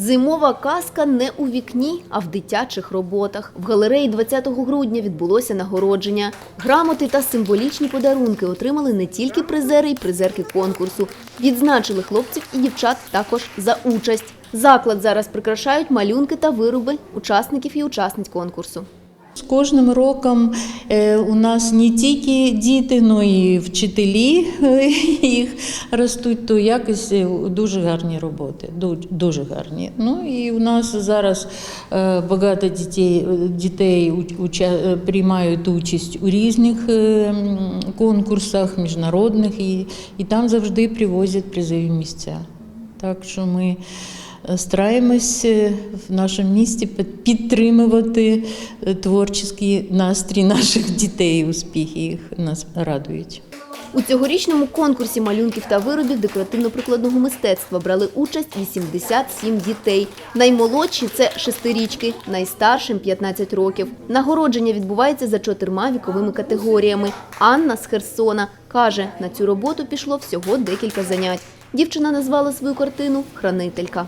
Зимова казка не у вікні, а в дитячих роботах. В галереї 20 грудня відбулося нагородження. Грамоти та символічні подарунки отримали не тільки призери й призерки конкурсу. Відзначили хлопців і дівчат також за участь. Заклад зараз прикрашають малюнки та вироби учасників і учасниць конкурсу. З кожним роком е, у нас не тільки діти, але і вчителі е, їх ростуть, то якось е, дуже гарні роботи, дуже гарні. Ну і у нас зараз багато дітей, дітей приймають участь у різних конкурсах міжнародних, і, і там завжди привозять призові місця. Так що ми стараємось е, в нашому місті під- підтримувати е, творчий настрій наших дітей, успіхи їх нас радують. У цьогорічному конкурсі малюнків та виробів декоративно-прикладного мистецтва брали участь 87 дітей. Наймолодші це шестирічки, найстаршим 15 років. Нагородження відбувається за чотирма віковими категоріями. Анна з Херсона каже, на цю роботу пішло всього декілька занять. Дівчина назвала свою картину Хранителька.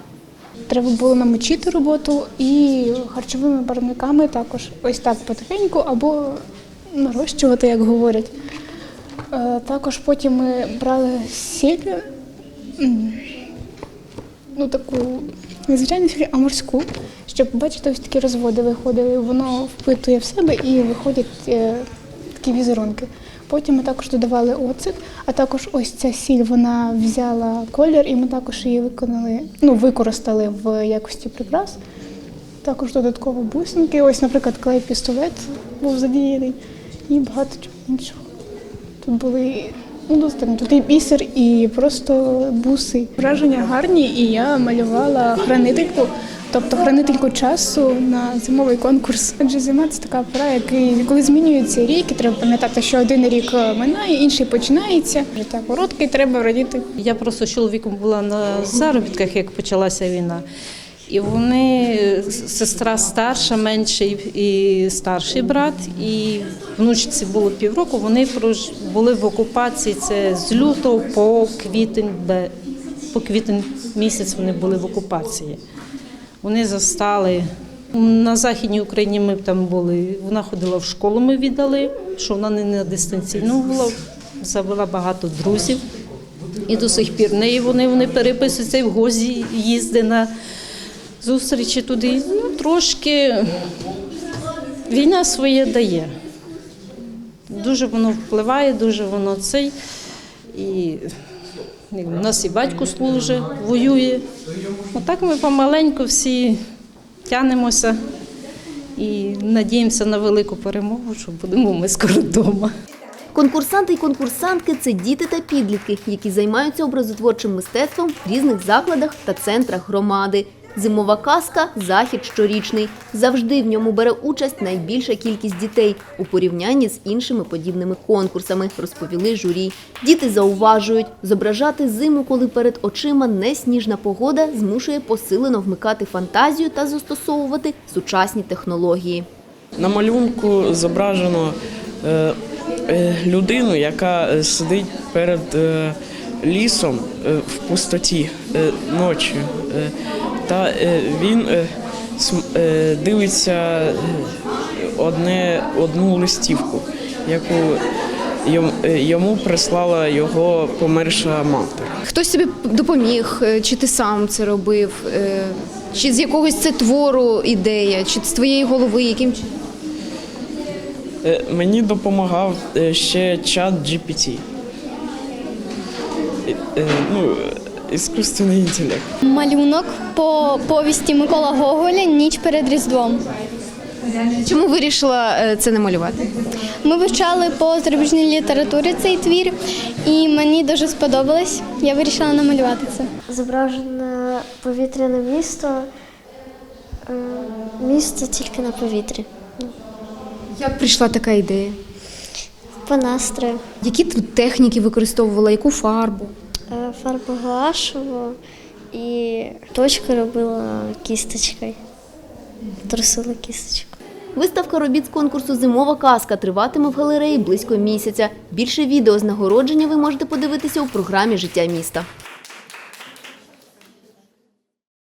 Треба було намочити роботу і харчовими барвниками також ось так потихеньку або нарощувати, як говорять. Е, Також потім ми брали сіль, ну таку незвичайну сіль, а морську, щоб бачите, ось такі розводи виходили. Воно впитує в себе і виходять е, такі візерунки. Потім ми також додавали оцет, а також ось ця сіль вона взяла колір, і ми також її виконали, ну, використали в якості прикрас. Також додатково бусинки. Ось, наприклад, клей пістолет був задіяний і багато чого іншого. Тут були ну, достатньо. Тут і бісер, і просто буси. Враження гарні, і я малювала хранительку, тобто хранительку часу на зимовий конкурс. Адже зима це така пора, який, коли змінюється рік, і треба пам'ятати, що один рік минає, інший починається. Життя коротке, і треба радіти Я просто з чоловіком була на заробітках, як почалася війна. І вони, сестра старша, менший і старший брат, і внучці було півроку. Вони були в окупації. Це з лютого по квітень, по квітень місяць вони були в окупації. Вони застали на Західній Україні. Ми там були. Вона ходила в школу, ми віддали, що вона не на дистанційному була, завела багато друзів. І до сих пір неї вони, вони переписуються і в гозі їзди на зустрічі туди. Ну, трошки війна своє дає. Дуже воно впливає, дуже воно цей. І у нас і батько служить, воює. Отак ми помаленьку всі тянемося і надіємося на велику перемогу, що будемо ми скоро вдома. Конкурсанти і конкурсантки це діти та підлітки, які займаються образотворчим мистецтвом в різних закладах та центрах громади. Зимова казка захід щорічний. Завжди в ньому бере участь найбільша кількість дітей у порівнянні з іншими подібними конкурсами, розповіли журі. Діти зауважують, зображати зиму, коли перед очима не сніжна погода, змушує посилено вмикати фантазію та застосовувати сучасні технології. На малюнку зображено е, е, людину, яка е, сидить перед лісом в пустоті ночі. Та е, він е, е, дивиться одне, одну листівку, яку йому, прислала його померша мати. Хтось тобі допоміг, чи ти сам це робив, чи з якогось це твору ідея, чи з твоєї голови, яким Мені допомагав ще чат GPT. Ну, іскусственний інтелект. Малюнок по повісті Микола Гоголя Ніч перед Різдвом. Чому вирішила е, це намалювати? Ми вивчали по зарубіжній літературі цей твір, і мені дуже сподобалось. Я вирішила намалювати це. Зображене повітряне місто. Е, Місто тільки на повітрі. Як прийшла така ідея? По настрою. Які ти техніки використовувала, яку фарбу? Е, Фарбу гуашеву і точки робила кісточкою. Трусила кісточку. Виставка робіт з конкурсу Зимова казка триватиме в галереї близько місяця. Більше відео з нагородження ви можете подивитися у програмі Життя міста.